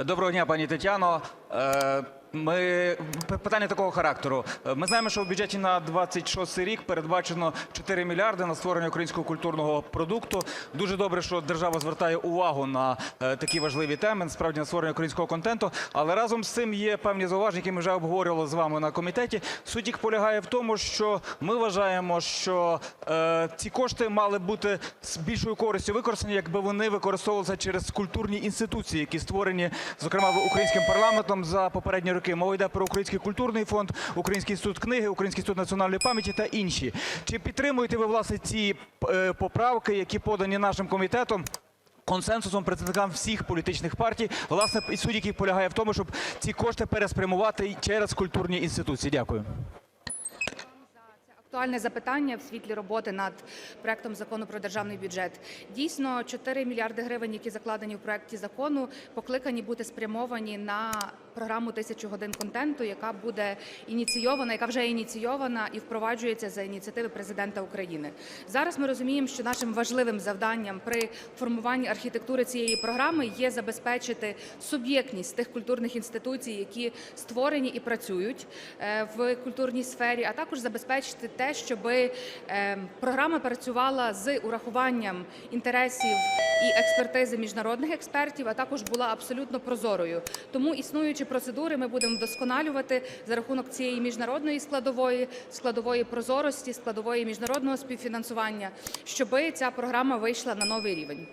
Доброго дня, пані Тетяно. Ми питання такого характеру. Ми знаємо, що в бюджеті на 26 рік передбачено 4 мільярди на створення українського культурного продукту. Дуже добре, що держава звертає увагу на е, такі важливі теми, насправді на створення українського контенту. Але разом з цим є певні зауваження, які ми вже обговорювали з вами на комітеті. Суть їх полягає в тому, що ми вважаємо, що е, ці кошти мали бути з більшою користю використані, якби вони використовувалися через культурні інституції, які створені, зокрема, українським парламентом за попередні роки. Мова йде про Український культурний фонд, Український інститут книги, Український інститут національної пам'яті та інші. Чи підтримуєте ви власне ці е, поправки, які подані нашим комітетом? Консенсусом представникам всіх політичних партій, власне, і суть яких полягає в тому, щоб ці кошти переспрямувати через культурні інституції. Дякую. Актуальне запитання в світлі роботи над проектом закону про державний бюджет. Дійсно, 4 мільярди гривень, які закладені в проекті закону, покликані бути спрямовані на програму тисячу годин контенту, яка буде ініційована, яка вже ініційована і впроваджується за ініціативи президента України. Зараз ми розуміємо, що нашим важливим завданням при формуванні архітектури цієї програми є забезпечити суб'єктність тих культурних інституцій, які створені і працюють е, в культурній сфері, а також забезпечити те, щоб програма працювала з урахуванням інтересів і експертизи міжнародних експертів, а також була абсолютно прозорою. Тому існуючі процедури ми будемо вдосконалювати за рахунок цієї міжнародної складової, складової прозорості, складової міжнародного співфінансування, щоб ця програма вийшла на новий рівень.